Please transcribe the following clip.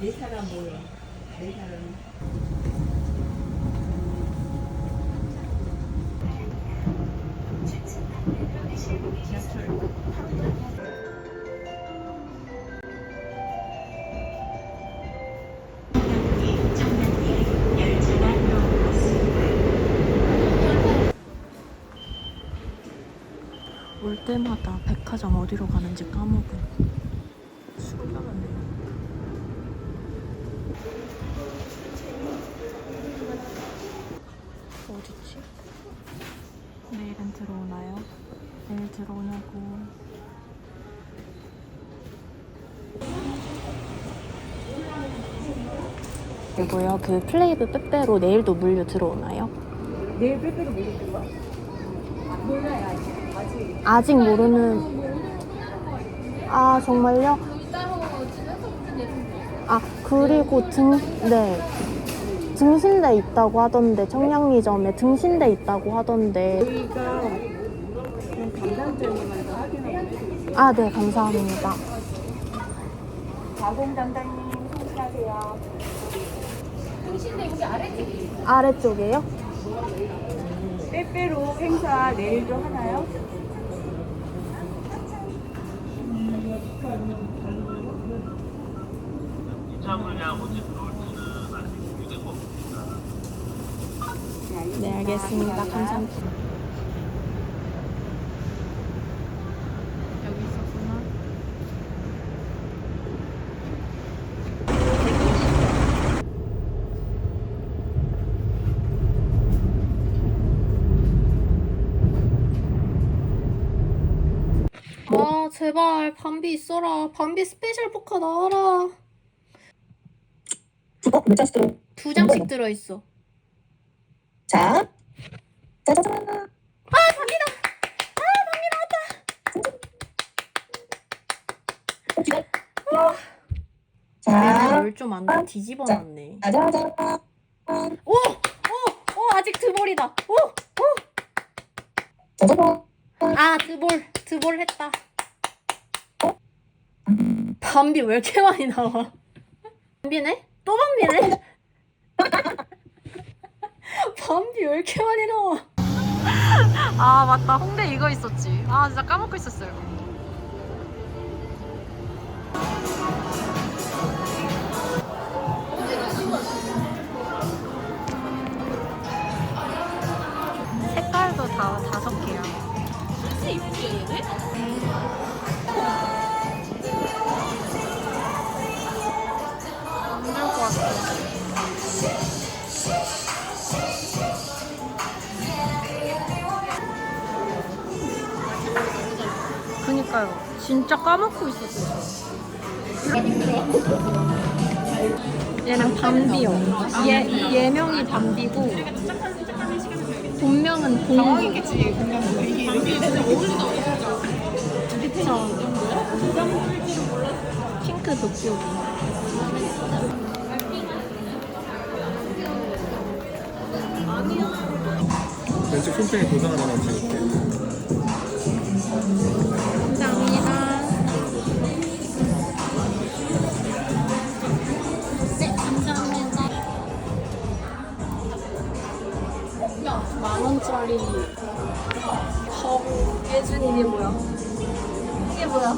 어, 네 사람 모여. 네 사람. 올 때마다 백화점 어디로 가는지 까먹어. 숨겨놨네. 어디지? 내일은 들어오나요? 내일 들어오냐고. 그리고요, 그 플레이브 빼빼로 내일도 물류 들어오나요? 내일 빼빼로 모르는 거야? 몰라요 아직. 아직. 아직 모르는. 아 정말요? 아 그리고 등 네. 등신대 있다고 하던데 청량리점에 등신대 있다고 하던데 저희가 그럼 담당자님한테 확인을 해드릴게요. 아네 감사합니다 가공 담당님 소개하세요. 아래쪽에요? 빼빼로 행사 내일도 하나요? 네 알겠습니다. 감사합니다. 여기 있었구나. 아 제발 밤비 있어라. 밤비 스페셜 포카 나와라. 어, 몇 장씩 들어? 두 장씩 들어있어 자, 짜자잔. 아, 자, 열좀 안 돼. 뒤집어 놨네. 짜자잔. 오! 오! 오! 아직 드볼이다. 오! 오! 짜자잔. 아, 드볼. 드볼 했다. 밤비 왜 이렇게 많이 나와? 밤비네? 또 밤비네? 밤비 왜 이렇게 많이 나와? 아, 맞다. 홍대 이거 있었지. 아, 진짜 까먹고 있었어요. 그니까요. 진짜 까먹고 있었어요. 얘는 밤비요. 얘, 얘명이 밤비고 본명은 봉. 당황했겠지, 이게 그쵸. 핑크 돋보기. 왼쪽 손등에 도장 하나만 찍을게. 5분짜리 하고 예준 이게 뭐야? 이게 뭐야?